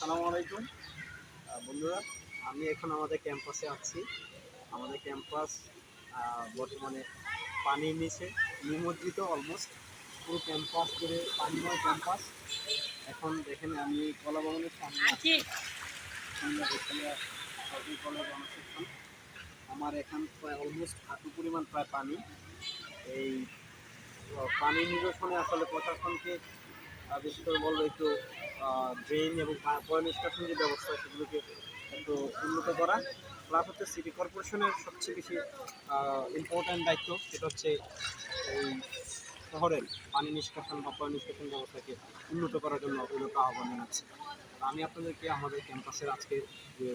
আসসালামু আলাইকুম। বন্ধুরা, আমি এখন আমাদের ক্যাম্পাসে আছি। আমাদের ক্যাম্পাস বর্তমানে পানির নিচে নিমজ্জিত অলমোস্ট পুরো ক্যাম্পাস জুড়ে পানিময় ক্যাম্পাস। এখন দেখেন আমি কলা ভবনের সামনে অনসেকশন আমার এখান প্রায় অলমোস্ট হাঁটু পরিমাণ প্রায় পানি। এই পানি নিরসনে আসলে প্রশাসনকে বিশেষ করে বলব একটু ড্রেন এবং পয় নিষ্কাশন যে ব্যবস্থা, সেগুলোকে একটু উন্নত করা। প্লাস হচ্ছে সিটি কর্পোরেশনের সবচেয়ে বেশি ইম্পর্ট্যান্ট দায়িত্ব, সেটা হচ্ছে এই শহরের পানি নিষ্কাশন বা পয় নিষ্কাশন ব্যবস্থাকে উন্নত করার জন্য উন্নত আহ্বান জানাচ্ছি। আমি আপনাদেরকে আমাদের ক্যাম্পাসের আজকে যে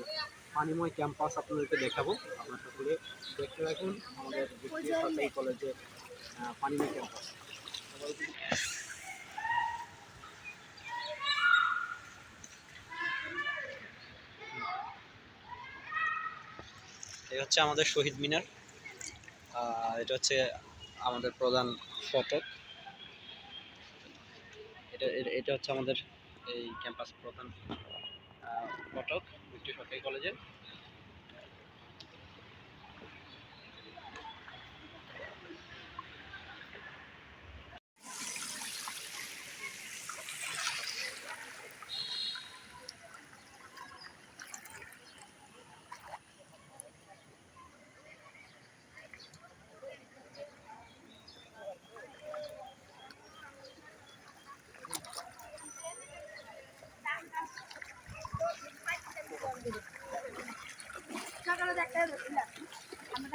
পানিময় ক্যাম্পাস আপনাদেরকে দেখাবো, আপনার সকলে দেখতে রাখুন আমাদের কলেজে পানিময় ক্যাম্পাস এই হচ্ছে আমাদের শহীদ মিনার। এটা হচ্ছে আমাদের প্রধান ফটক। এটা, এটা- এটা হচ্ছে আমাদের এই ক্যাম্পাস প্রধান ফটক ভিক্টোরিয়া সরকারি কলেজের। আমরা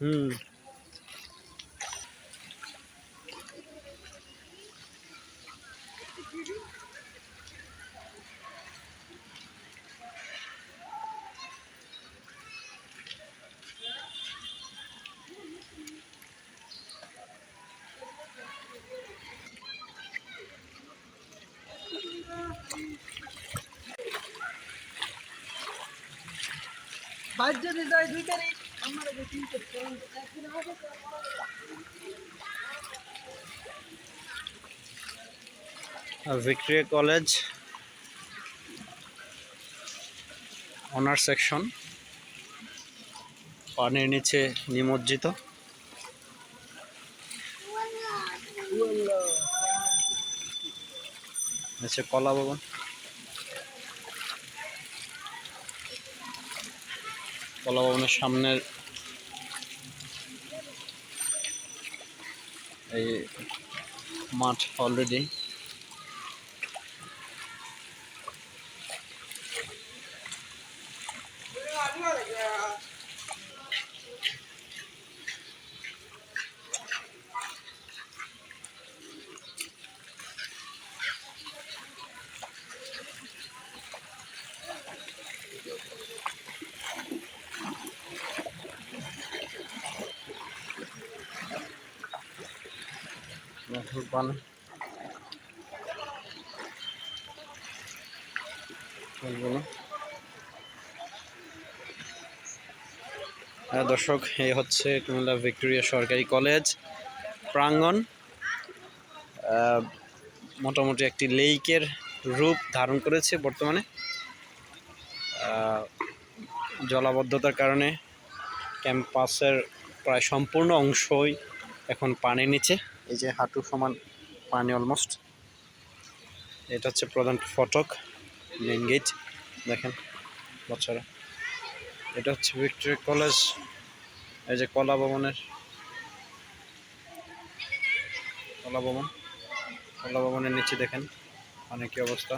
হুম। যদি যায় দুই তারিখ। Victoria college honours section. পানির নিচে নিমজ্জিত। হচ্ছে কলা ভবন। কলা ভবনের সামনের এই মাঠ অলরেডি হ্যাঁ দর্শক এই হচ্ছে কুমিল্লা ভিক্টোরিয়া সরকারি কলেজ, প্রাঙ্গণ। মোটামুটি একটি লেইকের রূপ ধারণ করেছে বর্তমানে। জলাবদ্ধতার কারণে ক্যাম্পাসের প্রায় সম্পূর্ণ অংশই এখন পানির নিচে। এই যে হাঁটু সমান পানি অলমোস্ট এটা হচ্ছে প্রধান ফটক মেন গেট দেখেন বাচ্চারা এটা হচ্ছে ভিক্টোরিয়া কলেজ এই যে কলা ভবনের। কলা ভবন কলা ভবনের নিচে দেখেন অনেক কি অবস্থা।